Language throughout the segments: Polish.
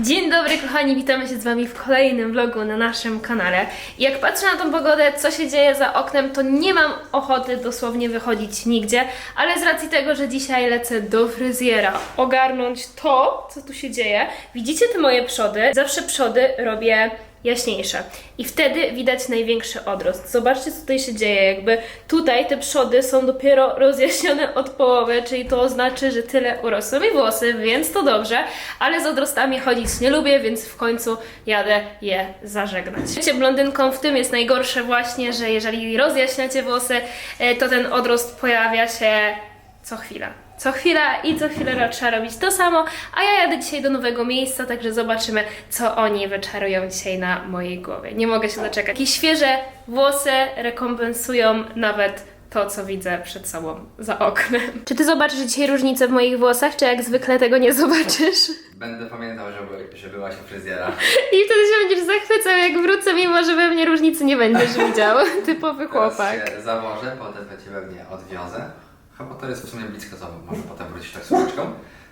Dzień dobry kochani, witamy się z Wami w kolejnym vlogu na naszym kanale. Jak patrzę na tą pogodę, co się dzieje za oknem, to nie mam ochoty dosłownie wychodzić nigdzie, ale z racji tego, że dzisiaj lecę do fryzjera ogarnąć to, co tu się dzieje. Widzicie te moje przody? Zawsze przody robię jaśniejsze. I wtedy widać największy odrost. Zobaczcie, co tutaj się dzieje. Jakby tutaj te przody są dopiero rozjaśnione od połowy, czyli to oznacza, że tyle urosły mi włosy, więc to dobrze, ale z odrostami chodzić nie lubię, więc w końcu jadę je zażegnać. Wiecie, blondynkom w tym jest najgorsze właśnie, że jeżeli rozjaśniacie włosy, e, to ten odrost pojawia się co chwila. Co chwila i co chwilę trzeba robić to samo, a ja jadę dzisiaj do nowego miejsca, także zobaczymy, co oni wyczarują dzisiaj na mojej głowie. Nie mogę się doczekać. Takie świeże włosy rekompensują nawet to, co widzę przed sobą za oknem. Czy ty zobaczysz dzisiaj różnicę w moich włosach, czy jak zwykle tego nie zobaczysz? Będę pamiętał, że, by, że byłaś u fryzjera. I wtedy się będziesz zachwycał, jak wrócę, mimo że we mnie różnicy nie będziesz widział. Typowy chłopak. Teraz się zawożę, potem cię pewnie odwiozę. Chyba to jest w sumie blisko co, może potem wrócić taksóweczką.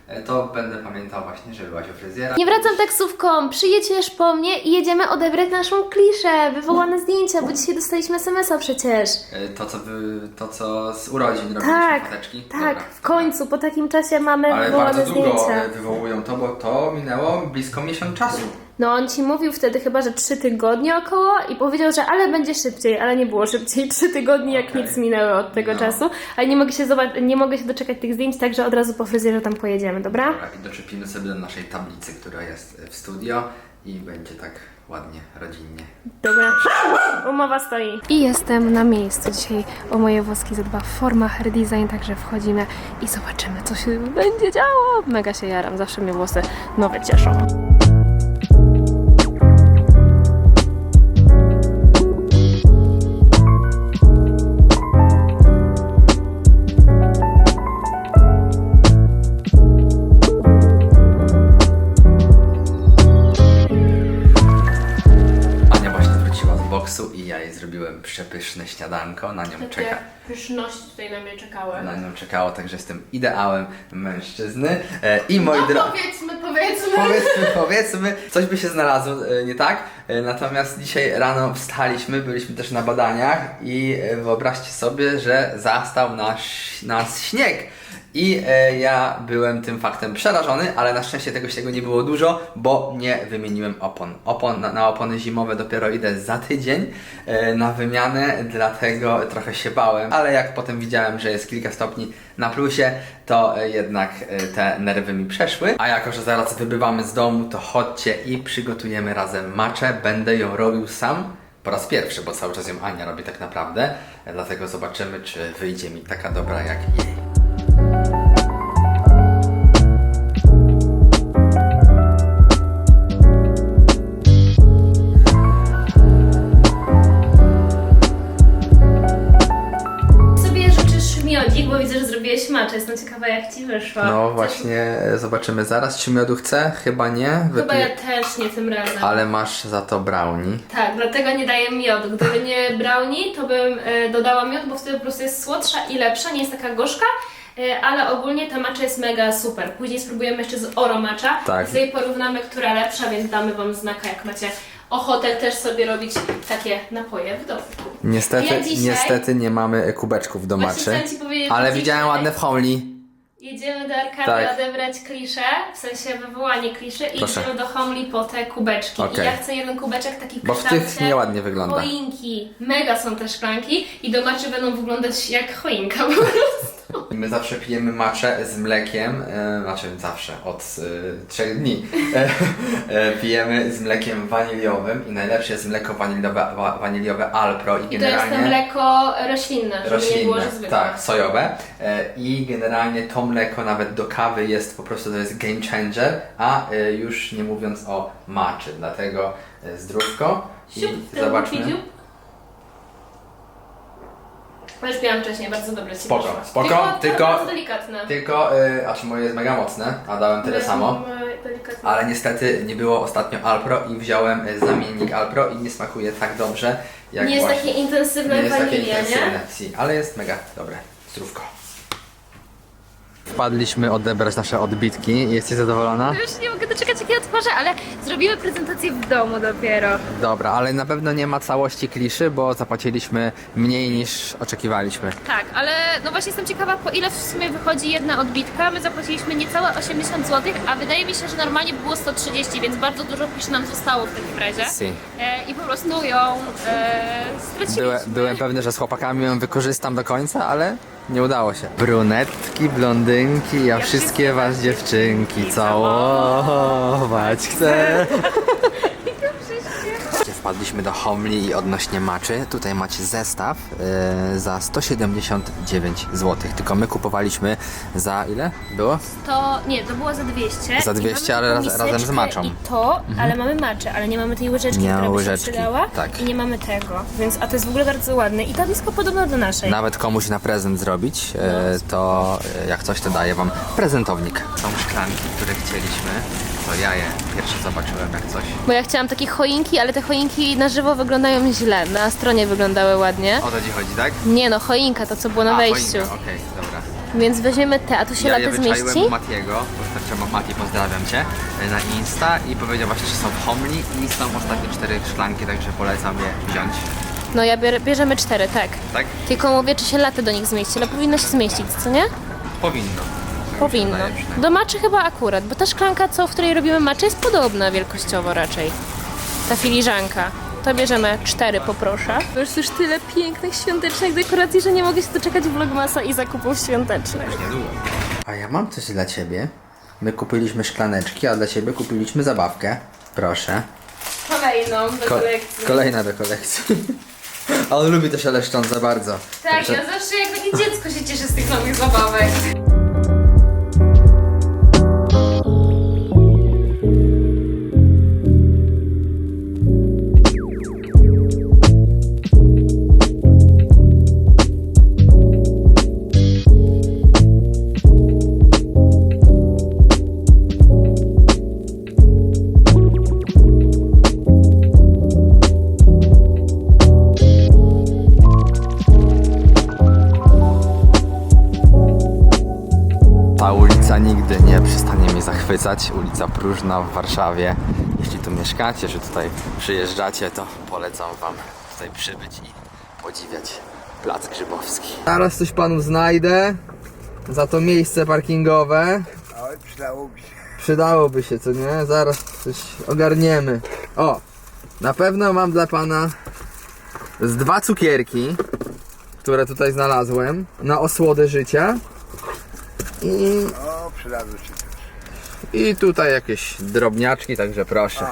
E, To będę pamiętał właśnie, że byłaś u fryzjera. Nie wracam taksówką, przyjedziesz po mnie i jedziemy odebrać naszą kliszę, wywołane zdjęcia, bo dzisiaj dostaliśmy SMS-a przecież. E, To co, wy, to, co z urodzin robiliśmy Tak, foteczki. tak, Dobra. w końcu, po takim czasie mamy Ale wywołane bardzo długo zdjęcia. e, wywołują to, bo to minęło blisko miesiąc czasu. No on ci mówił wtedy chyba, że trzy tygodnie około i powiedział, że ale będzie szybciej, ale nie było szybciej. Trzy tygodnie jak Okej. nic minęły od tego No. czasu, ale nie mogę się zobaczyć, nie mogę się doczekać tych zdjęć, także od razu po fryzjerze tam pojedziemy, dobra? Dobra, i doczepimy sobie do naszej tablicy, która jest w studio i będzie tak ładnie, rodzinnie. Dobra, umowa stoi. I jestem na miejscu. Dzisiaj o moje włoski zadba Forma Hair Design, także wchodzimy i zobaczymy, co się będzie działo. Mega się jaram, zawsze mnie włosy nowe cieszą. Na nią czeka. pyszności tutaj na mnie czekały. Na nią czekało, także jestem ideałem mężczyzny. E, I moi drodzy. No powiedzmy, powiedzmy. Powiedzmy, powiedzmy, coś by się znalazło, e, nie tak? E, Natomiast dzisiaj rano wstaliśmy, byliśmy też na badaniach i e, wyobraźcie sobie, że zastał nas, nas śnieg. I e, ja byłem tym faktem przerażony, ale na szczęście tego śniegu nie było dużo, bo nie wymieniłem opon. opon na, na opony zimowe dopiero idę za tydzień e, na wymianę, dlatego trochę się bałem, ale jak potem widziałem, że jest kilka stopni na plusie, to e, jednak e, te nerwy mi przeszły. A jako, że zaraz wybywamy z domu, to chodźcie i przygotujemy razem maczę. Będę ją robił sam. Po raz pierwszy, bo cały czas ją Ania robi tak naprawdę, E, dlatego zobaczymy, czy wyjdzie mi taka dobra jak jej. Jak ci wyszło. No Coś- właśnie, zobaczymy zaraz, czy miodu chcę? Chyba nie. Chyba ja też nie tym razem. Ale masz za to brownie. Tak, dlatego nie daję miodu. Gdyby nie brownie, to bym e, dodała miód, bo wtedy po prostu jest słodsza i lepsza, nie jest taka gorzka. e, Ale ogólnie ta macza jest mega super. Później spróbujemy jeszcze z oro macza. Tak. I sobie porównamy, która lepsza, więc damy Wam znaka, jak macie ochotę też sobie robić takie napoje w domu. Niestety, Ja dzisiaj- niestety nie mamy kubeczków do maczy. Ale widziałem ładne w Homli. Jedziemy do Arkady Tak. odebrać kliszę, w sensie wywołanie kliszy i Proszę. idziemy do Homli po te kubeczki. Okej. I ja chcę jeden kubeczek taki Bo w tych nieładnie wygląda. choinki. Mega są te szklanki i do maczy będą wyglądać jak choinka po prostu. My zawsze pijemy maczę z mlekiem, e, znaczy zawsze, od e, trzech dni. E, e, pijemy z mlekiem waniliowym i najlepsze jest mleko waniliowe, wa, waniliowe Alpro i I to jest to mleko roślinne, żeby nie było, że roślinne, zwykłe. tak, sojowe. E, I generalnie to mleko nawet do kawy jest po prostu to jest game changer, a e, już nie mówiąc o maczy, dlatego e, zdrówko i Siup, zobaczmy. widziu? No już piłam wcześniej, bardzo dobre ci Spoko, wyszło. spoko, tylko... tylko- Bardzo delikatne. Tylko, aż moje jest mega mocne, a dałem tyle samo. delikatne. Ale niestety nie było ostatnio Alpro i wziąłem e, zamiennik Alpro i nie smakuje tak dobrze jak nie jest właśnie. takie intensywne nie jest takie wanilia, nie? intensywne, si, ale jest mega dobre. Zdrówko. Wpadliśmy odebrać nasze odbitki. Jesteś zadowolona? Już nie mogę doczekać, jak je otworzę, ale zrobimy prezentację w domu dopiero. Dobra, ale na pewno nie ma całości kliszy, bo zapłaciliśmy mniej niż oczekiwaliśmy. Tak, ale no właśnie jestem ciekawa, po ile w sumie wychodzi jedna odbitka. My zapłaciliśmy niecałe 80 zł, a wydaje mi się, że normalnie by było 130, więc bardzo dużo kliszy nam zostało w takim razie. Si. E, I po prostu ją e, straciliśmy. Byłem, byłem pewny, że z chłopakami ją wykorzystam do końca, ale nie udało się. Brunetki, blondynki, ja wszystkie was dziewczynki całować chcę. Wpadliśmy do Homli i odnośnie maczy. Tutaj macie zestaw e, za 179 zł. Tylko my kupowaliśmy za ile? Było? To nie, to było za 200. Za I 200, mamy ale raz- razem z maczą. I to, ale mamy maczę, ale nie mamy tej łyżeczki, Nie która ma by się łyżeczki, przydała. tak. I nie mamy tego, więc a to jest w ogóle bardzo ładne. I ta blisko podobna do naszej. Nawet komuś na prezent zrobić, e, to e, jak coś to daje wam prezentownik. Są szklanki, które chcieliśmy. To ja je pierwsze zobaczyłem jak coś. Bo ja chciałam takie choinki, ale te choinki na żywo wyglądają źle. Na stronie wyglądały ładnie. O to ci chodzi, tak? Nie no, choinka to co było na A, wejściu. choinka, Okej, dobra. Więc weźmiemy te, a tu się Ja je latę wyczaiłem zmieści? u Matiego, wystarczy Mati, pozdrawiam Cię, e, na Insta i powiedział właśnie, że są w Homli i są ostatnie cztery szklanki, także polecam je wziąć. No ja bier, bierzemy cztery, tak. Tak? Tylko mówię, czy się latę do nich zmieści, ale powinno się zmieścić, co nie? Powinno. Powinno. Do maczy chyba akurat, bo ta szklanka, co, w której robimy maczę, jest podobna wielkościowo raczej. Ta filiżanka. To bierzemy cztery, poproszę. Bo już już tyle pięknych świątecznych dekoracji, że nie mogę się doczekać vlogmasa i zakupów świątecznych. A ja mam coś dla Ciebie. My kupiliśmy szklaneczki, a dla Ciebie kupiliśmy zabawkę. Proszę. Kolejną do Ko- kolejna do kolekcji. A on lubi te szeleszczące bardzo. Tak, Także- ja zawsze jak takie dziecko się cieszę z tych nowych zabawek. Ulica Próżna w Warszawie. Jeśli tu mieszkacie, że tutaj przyjeżdżacie, to polecam wam tutaj przybyć i podziwiać Plac Grzybowski. Zaraz coś panu znajdę za to miejsce parkingowe. Oj, przydałoby się. Przydałoby się, co nie? Zaraz coś ogarniemy. O! Na pewno mam dla pana z dwa cukierki, które tutaj znalazłem na osłodę życia. I O, przydadzą się. I tutaj jakieś drobniaczki, także proszę.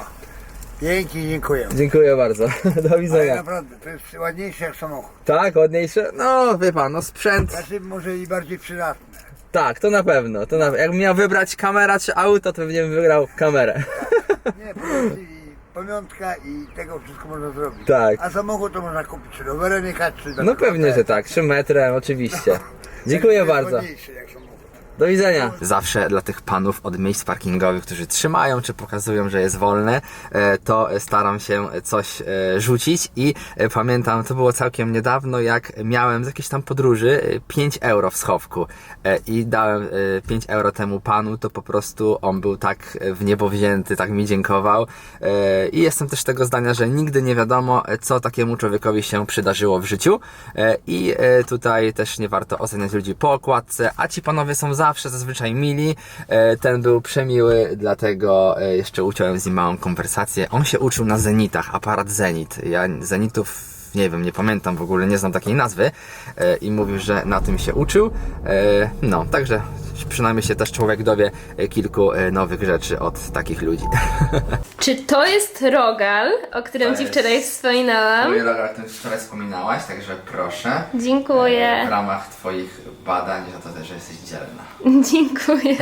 Pięknie, dziękuję. Dziękuję bardzo. Do Ale widzenia. naprawdę, to jest ładniejsze jak samochód. Tak, ładniejsze? No, wie pan, no sprzęt. Znaczy, może i bardziej przydatne. Tak, to na pewno. To na... Jakbym miał wybrać kamera czy auto, to bym wybrał kamerę. Nie, po prostu i pamiątka i tego wszystko można zrobić. Tak. A samochód to można kupić czy rowerem jechać, czy No pewnie, że tak. 3 metry, oczywiście. Dziękuję bardzo. Ładniejsze jak samochód. Do widzenia. Zawsze dla tych panów od miejsc parkingowych, którzy trzymają czy pokazują, że jest wolne, e, to staram się coś e, rzucić i e, pamiętam, to było całkiem niedawno, jak miałem z jakiejś tam podróży e, 5 euro w schowku i dałem e, 5 euro temu panu, to po prostu on był tak w niebo wzięty, tak mi dziękował i jestem też tego zdania, że nigdy nie wiadomo, co takiemu człowiekowi się przydarzyło w życiu i tutaj też nie warto oceniać ludzi po okładce, a ci panowie są zawsze zazwyczaj mili. E, Ten był przemiły, dlatego e, jeszcze uciąłem z nim małą konwersację. On się uczył na Zenitach, aparat Zenit. Ja Zenitów nie wiem, nie pamiętam w ogóle, nie znam takiej nazwy e, i mówił, że na tym się uczył. No, także przynajmniej się też człowiek dowie e, kilku e, nowych rzeczy od takich ludzi. Czy to jest rogal, o którym To Ci jest- wczoraj wspominałam? Mój rogal, o tym wczoraj wspominałaś, także proszę. Dziękuję. W ramach Twoich badań, za to też, że jesteś dzielna. Dziękuję.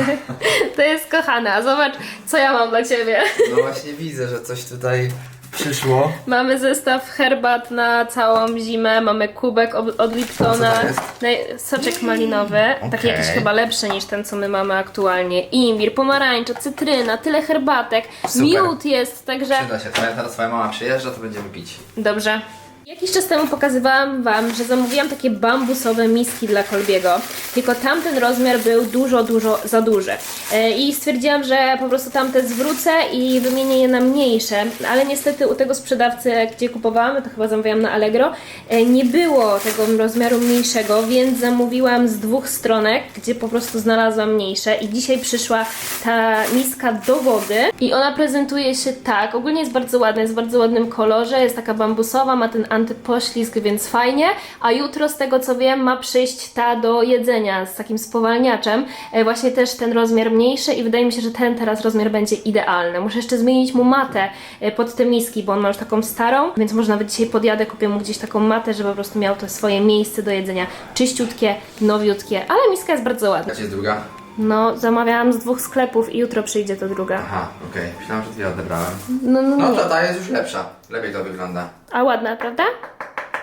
To jest kochane. A zobacz, co ja mam dla Ciebie. No właśnie widzę, że coś tutaj przyszło. Mamy zestaw herbat na całą zimę, mamy kubek od, od Liptona, Co to jest? naj- soczek malinowy, taki Okej. jakiś chyba lepszy niż ten, co my mamy aktualnie. Imbir, pomarańcza, cytryna, tyle herbatek, Super. miód jest, także Przyda się. Twoja, teraz twoja mama przyjeżdża, to będziemy pić. dobrze. Jakiś czas temu pokazywałam Wam, że zamówiłam takie bambusowe miski dla Kolbiego, tylko tamten rozmiar był dużo, dużo za duży. E, I stwierdziłam, że po prostu tamte zwrócę i wymienię je na mniejsze, ale niestety u tego sprzedawcy, gdzie kupowałam, to chyba zamówiłam na Allegro, e, nie było tego rozmiaru mniejszego, więc zamówiłam z dwóch stronek, gdzie po prostu znalazłam mniejsze i dzisiaj przyszła ta miska do wody i ona prezentuje się tak, ogólnie jest bardzo ładna, jest w bardzo ładnym kolorze, jest taka bambusowa, ma ten antypoślizg, więc fajnie, a jutro z tego co wiem ma przyjść ta do jedzenia z takim spowalniaczem, e, właśnie też ten rozmiar mniejszy i wydaje mi się, że ten teraz rozmiar będzie idealny. Muszę jeszcze zmienić mu matę e, pod te miski, bo on ma już taką starą, więc może nawet dzisiaj podjadę, kupię mu gdzieś taką matę, żeby po prostu miał to swoje miejsce do jedzenia, czyściutkie, nowiutkie, ale miska jest bardzo ładna. Jaka jest druga? No, zamawiałam z dwóch sklepów i jutro przyjdzie to druga. Aha, okej. Myślałam, że dwie odebrałem. No, no, No nie. to ta jest już lepsza. Lepiej to wygląda. A ładna, prawda?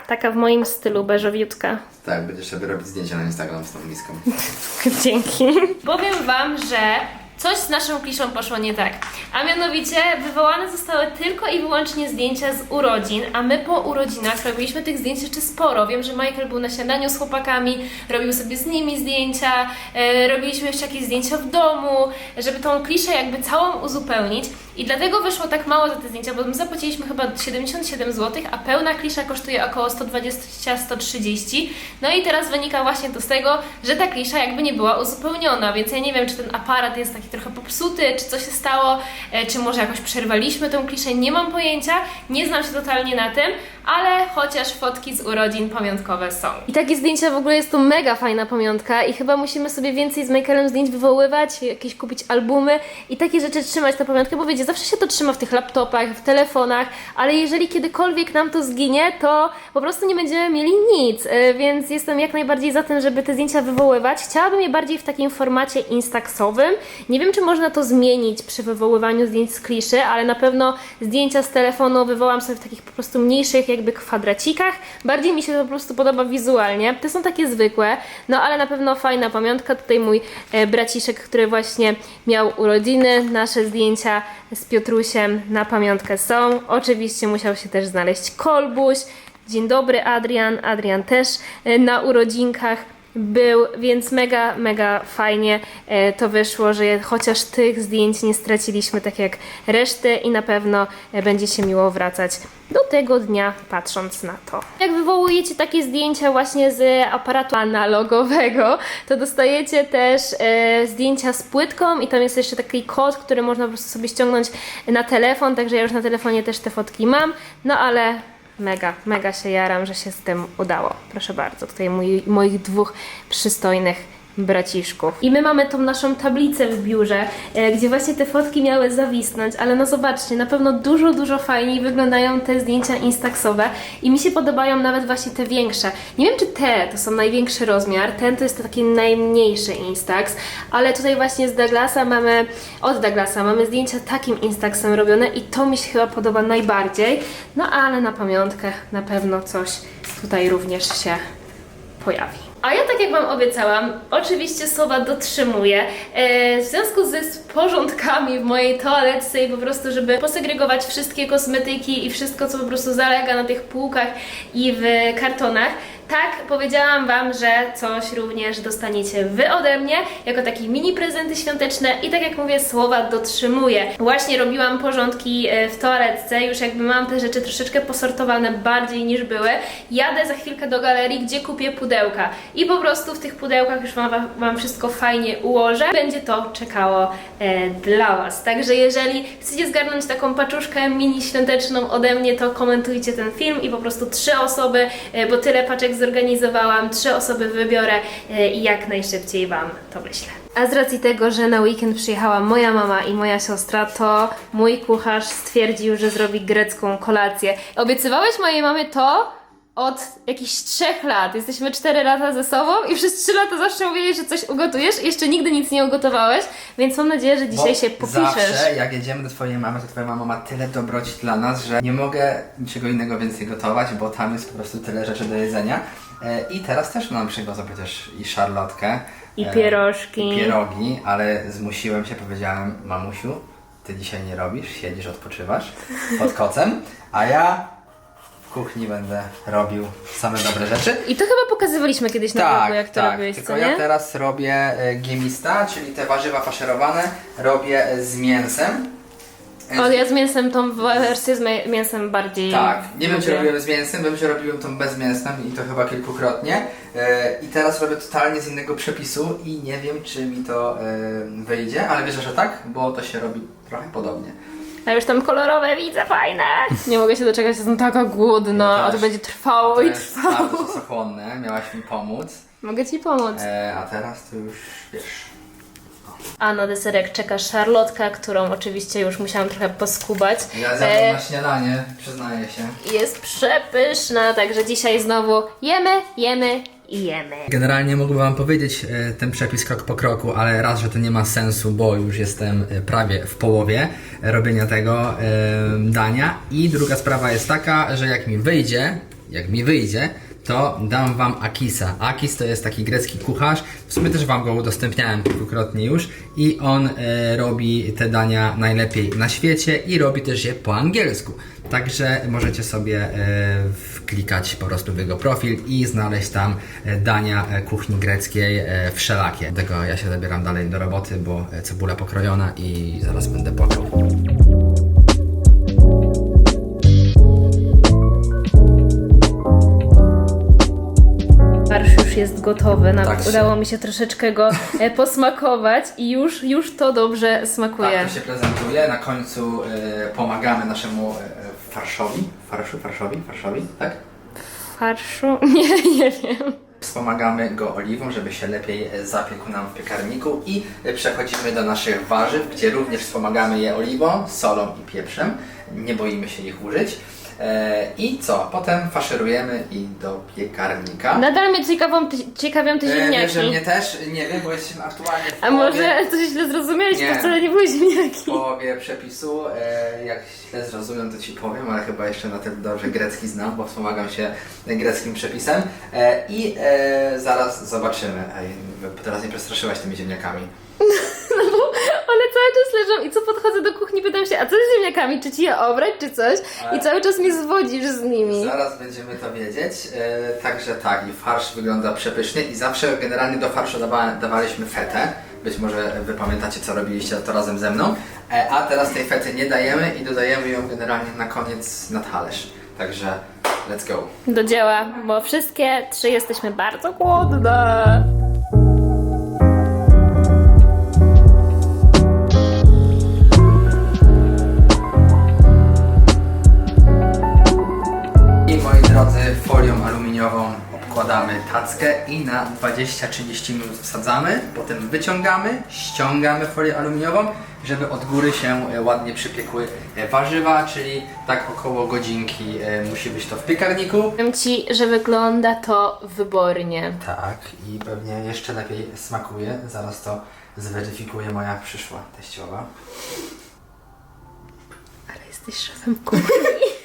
Taka w moim stylu, beżowiutka. Tak, będziesz sobie robić zdjęcia na Instagram z tą miską. Dzięki. Powiem Wam, że coś z naszą kliszą poszło nie tak. A mianowicie wywołane zostały tylko i wyłącznie zdjęcia z urodzin, a my po urodzinach robiliśmy tych zdjęć jeszcze sporo. Wiem, że Michael był na śniadaniu z chłopakami, robił sobie z nimi zdjęcia, e, robiliśmy jeszcze jakieś zdjęcia w domu, żeby tą kliszę jakby całą uzupełnić. I dlatego wyszło tak mało za te zdjęcia, bo my zapłaciliśmy chyba 77 zł, a pełna klisza kosztuje około 120-130. No i teraz wynika właśnie to z tego, że ta klisza jakby nie była uzupełniona, więc ja nie wiem, czy ten aparat jest taki trochę popsuty, czy co się stało, e, czy może jakoś przerwaliśmy tą kliszę, nie mam pojęcia, nie znam się totalnie na tym, ale chociaż fotki z urodzin pamiątkowe są. I takie zdjęcia w ogóle jest to mega fajna pamiątka i chyba musimy sobie więcej z Michaelem zdjęć wywoływać, jakieś kupić albumy i takie rzeczy trzymać na pamiątkę, bo wiecie, zawsze się to trzyma w tych laptopach, w telefonach, ale jeżeli kiedykolwiek nam to zginie, to po prostu nie będziemy mieli nic, e, więc jestem jak najbardziej za tym, żeby te zdjęcia wywoływać. Chciałabym je bardziej w takim formacie instaxowym. Nie wiem, czy można to zmienić przy wywoływaniu zdjęć z kliszy, ale na pewno zdjęcia z telefonu wywołam sobie w takich po prostu mniejszych jakby kwadracikach. Bardziej mi się to po prostu podoba wizualnie. Te są takie zwykłe, no ale na pewno fajna pamiątka. Tutaj mój e, braciszek, który właśnie miał urodziny. Nasze zdjęcia z Piotrusiem na pamiątkę są. Oczywiście musiał się też znaleźć Kolbuś. Dzień dobry Adrian. Adrian też e, na urodzinkach był, więc mega, mega fajnie e, to wyszło, że chociaż tych zdjęć nie straciliśmy tak jak reszty i na pewno e, będzie się miło wracać do tego dnia patrząc na to. Jak wywołujecie takie zdjęcia właśnie z aparatu analogowego, to dostajecie też e, zdjęcia z płytką i tam jest jeszcze taki kod, który można po prostu sobie ściągnąć na telefon, także ja już na telefonie też te fotki mam, no ale Mega, mega się jaram, że się z tym udało. Proszę bardzo, tutaj mój, moich dwóch przystojnych braciszków. I my mamy tą naszą tablicę w biurze, e, gdzie właśnie te fotki miały zawisnąć, ale no zobaczcie, na pewno dużo, dużo fajniej wyglądają te zdjęcia instaxowe i mi się podobają nawet właśnie te większe. Nie wiem, czy te to są największy rozmiar, ten to jest taki najmniejszy instax, ale tutaj właśnie z Douglasa mamy, od Douglasa mamy zdjęcia takim instaxem robione i to mi się chyba podoba najbardziej, no ale na pamiątkę na pewno coś tutaj również się pojawi. A ja tak jak Wam obiecałam, oczywiście słowa dotrzymuję. E, w związku z porządkami w mojej toaletce i po prostu, żeby posegregować wszystkie kosmetyki i wszystko, co po prostu zalega na tych półkach i w kartonach, tak, powiedziałam Wam, że coś również dostaniecie Wy ode mnie, jako takie mini prezenty świąteczne i tak jak mówię, słowa dotrzymuję. Właśnie robiłam porządki e, w toaletce, już jakby mam te rzeczy troszeczkę posortowane bardziej niż były. Jadę za chwilkę do galerii, gdzie kupię pudełka i po prostu w tych pudełkach już Wam, wam wszystko fajnie ułożę. Będzie to czekało e, dla Was. Także jeżeli chcecie zgarnąć taką paczuszkę mini świąteczną ode mnie, to komentujcie ten film i po prostu trzy osoby, e, bo tyle paczek zorganizowałam, trzy osoby wybiorę e, i jak najszybciej Wam to wyślę. A z racji tego, że na weekend przyjechała moja mama i moja siostra, to mój kucharz stwierdził, że zrobi grecką kolację. Obiecywałeś mojej mamie to od jakichś trzech lat. Jesteśmy cztery lata ze sobą i przez trzy lata zawsze mówiłeś, że coś ugotujesz i jeszcze nigdy nic nie ugotowałeś, więc mam nadzieję, że dzisiaj Bo się popiszesz. Zawsze jak jedziemy do twojej mamy, to twoja mama ma tyle dobroci dla nas, że nie mogę niczego innego więcej gotować, bo tam jest po prostu tyle rzeczy do jedzenia. E, I teraz też nam przywiozła przecież i szarlotkę. I pierożki. I pierogi, ale zmusiłem się, powiedziałem, mamusiu, ty dzisiaj nie robisz, siedzisz, odpoczywasz pod kocem, a ja kuchni będę robił same dobre rzeczy. I to chyba pokazywaliśmy kiedyś na Tak, vlogu, jak to tak. robiłeś, Tylko co ja nie? teraz robię e, giemista, czyli te warzywa faszerowane, robię e, z mięsem. E, O, ja z mięsem tą wersję z mi- mięsem bardziej Tak, nie wiem czy lubię. robiłem z mięsem, wiem, że robiłem to bez mięsem i to chyba kilkukrotnie. E, I teraz robię totalnie z innego przepisu i nie wiem czy mi to e, wyjdzie, ale wierzę, że tak, bo to się robi trochę podobnie. A już tam kolorowe widzę, fajne! Nie mogę się doczekać, jestem taka głodna, a to będzie trwało to i jest trwało. bardzo czasochłonne, miałaś mi pomóc, Mogę ci pomóc. e, a teraz to już wiesz. A na deserek czeka szarlotka, którą oczywiście już musiałam trochę poskubać. Ja zjadłem E, na śniadanie, przyznaję się. jest przepyszna, także dzisiaj znowu jemy, jemy i jemy. Generalnie mógłbym Wam powiedzieć e, ten przepis krok po kroku, ale raz, że to nie ma sensu, bo już jestem e, prawie w połowie e, robienia tego dania. I druga sprawa jest taka, że jak mi wyjdzie, jak mi wyjdzie, to dam Wam Akisa. Akis to jest taki grecki kucharz, w sumie też Wam go udostępniałem kilkukrotnie już i on e, robi te dania najlepiej na świecie i robi też je po angielsku. Także możecie sobie e, wklikać po prostu w jego profil i znaleźć tam e, dania e, kuchni greckiej e, wszelakie. Dlatego ja się zabieram dalej do roboty, bo e, cebula pokrojona i zaraz będę płakał. Już jest gotowy, nawet Tak. udało mi się troszeczkę go e, posmakować i już, już to dobrze smakuje. Tak to się prezentuje. Na końcu e, pomagamy naszemu e, farszowi. Farszu, farszowi, farszowi, tak? Farszu? Nie, nie wiem. Wspomagamy go oliwą, żeby się lepiej zapiekł nam w piekarniku i przechodzimy do naszych warzyw, gdzie również wspomagamy je oliwą, solą i pieprzem. Nie boimy się ich użyć. E, I co? Potem faszerujemy i do piekarnika. Nadal mnie ciekawą, ciekawią te E, ziemniaki. Wiesz, że mnie też, nie wiem, bo jesteśmy aktualnie w A połowie, może coś źle zrozumieliście, Nie. to wcale nie były w ziemniaki. połowie przepisu. E, jak źle zrozumiem, to Ci powiem, ale chyba jeszcze na tyle dobrze grecki znam, bo wspomagam się greckim przepisem. I zaraz zobaczymy. Ej, teraz nie przestraszyłaś tymi ziemniakami. No bo one cały czas leżą i co podchodzę do kuchni, pytam się, a co z ziemniakami, czy ci je obrać, czy coś? I cały czas mnie zwodzisz z nimi. Zaraz będziemy to wiedzieć. E, także tak, i farsz wygląda przepysznie i zawsze generalnie do farszu dawa, dawaliśmy fetę. Być może Wy pamiętacie, co robiliście to razem ze mną. E, a teraz tej fety nie dajemy i dodajemy ją generalnie na koniec na talerz. Także let's go. Do dzieła, bo wszystkie trzy jesteśmy bardzo głodne. Obkładamy tackę i na 20-30 minut wsadzamy, potem wyciągamy, ściągamy folię aluminiową, żeby od góry się e, ładnie przypiekły e, warzywa, czyli tak około godzinki e, musi być to w piekarniku. Powiem ci, że wygląda to wybornie. Tak, i pewnie jeszcze lepiej smakuje. Zaraz to zweryfikuje moja przyszła teściowa. Ale jesteś szefem kuchni.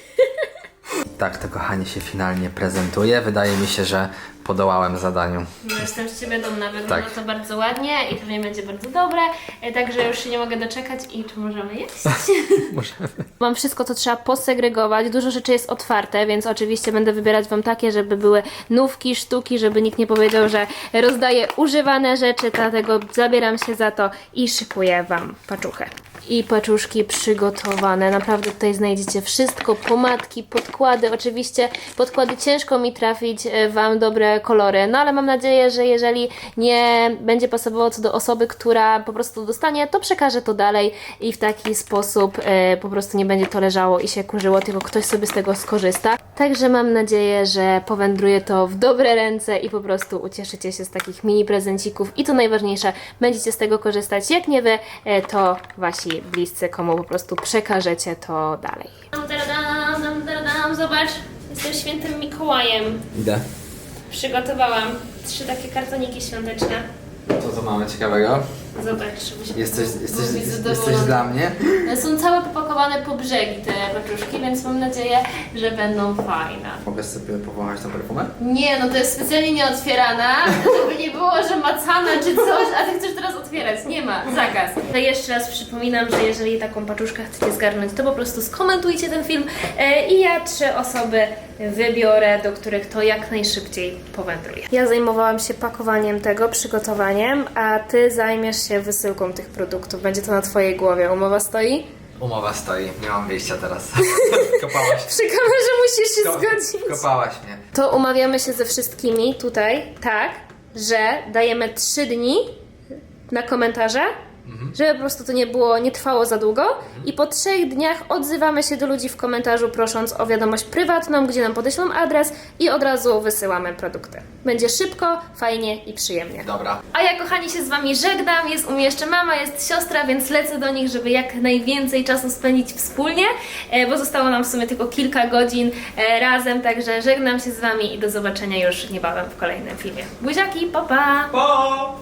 Tak to kochanie się finalnie prezentuje. Wydaje mi się, że podołałem zadaniu. No, jestem z Ciebie dumna, wygląda Tak. to bardzo ładnie i pewnie będzie bardzo dobre, e, także już się nie mogę doczekać i czy możemy jeść? Możemy. Mam wszystko, co trzeba posegregować. Dużo rzeczy jest otwarte, więc oczywiście będę wybierać Wam takie, żeby były nówki, sztuki, żeby nikt nie powiedział, że rozdaję używane rzeczy, dlatego zabieram się za to i szykuję Wam paczuchę. I paczuszki przygotowane. Naprawdę tutaj znajdziecie wszystko, pomadki, podkłady. Oczywiście podkłady ciężko mi trafić e, Wam dobre kolory, no ale mam nadzieję, że jeżeli nie będzie pasowało co do osoby, która po prostu dostanie, to przekażę to dalej i w taki sposób e, po prostu nie będzie to leżało i się kurzyło, tylko ktoś sobie z tego skorzysta. Także mam nadzieję, że powędruje to w dobre ręce i po prostu ucieszycie się z takich mini prezencików i to najważniejsze, będziecie z tego korzystać. Jak nie Wy, e, to Wasi bliscy, komu po prostu przekażecie to dalej. Zobacz, jestem świętym Mikołajem. Idę. Przygotowałam trzy takie kartoniki świąteczne. Co to mamy ciekawego? Zobacz, żeby się Jesteś, jesteś, byłbyś jesteś, zadowolony. dla mnie? Są całe popakowane po brzegi te paczuszki, więc mam nadzieję, że będą fajne. Mogę sobie powąchać tą perfumę? Nie, no to jest specjalnie nieotwierana, żeby nie było, że macana czy coś, a ty chcesz teraz otwierać. Nie ma, zakaz. To jeszcze raz przypominam, że jeżeli taką paczuszkę chcecie zgarnąć, to po prostu skomentujcie ten film e, i ja trzy osoby wybiorę, do których to jak najszybciej powędruje. Ja zajmowałam się pakowaniem tego, przygotowaniem, a ty zajmiesz się wysyłką tych produktów. Będzie to na twojej głowie. Umowa stoi? Umowa stoi, nie mam wyjścia teraz. Kopałaś. Przy kamerze musisz się Ko- zgodzić. Kopałaś mnie. To umawiamy się ze wszystkimi tutaj, tak, że dajemy 3 dni na komentarze, żeby po prostu to nie było, nie trwało za długo i po trzech dniach odzywamy się do ludzi w komentarzu prosząc o wiadomość prywatną, gdzie nam podeślą adres i od razu wysyłamy produkty. Będzie szybko, fajnie i przyjemnie. Dobra. A ja kochani się z wami żegnam, jest u mnie jeszcze mama, jest siostra, więc lecę do nich, żeby jak najwięcej czasu spędzić wspólnie, e, bo zostało nam w sumie tylko kilka godzin e, razem, także żegnam się z wami i do zobaczenia już niebawem w kolejnym filmie. Buziaki, pa pa! Po!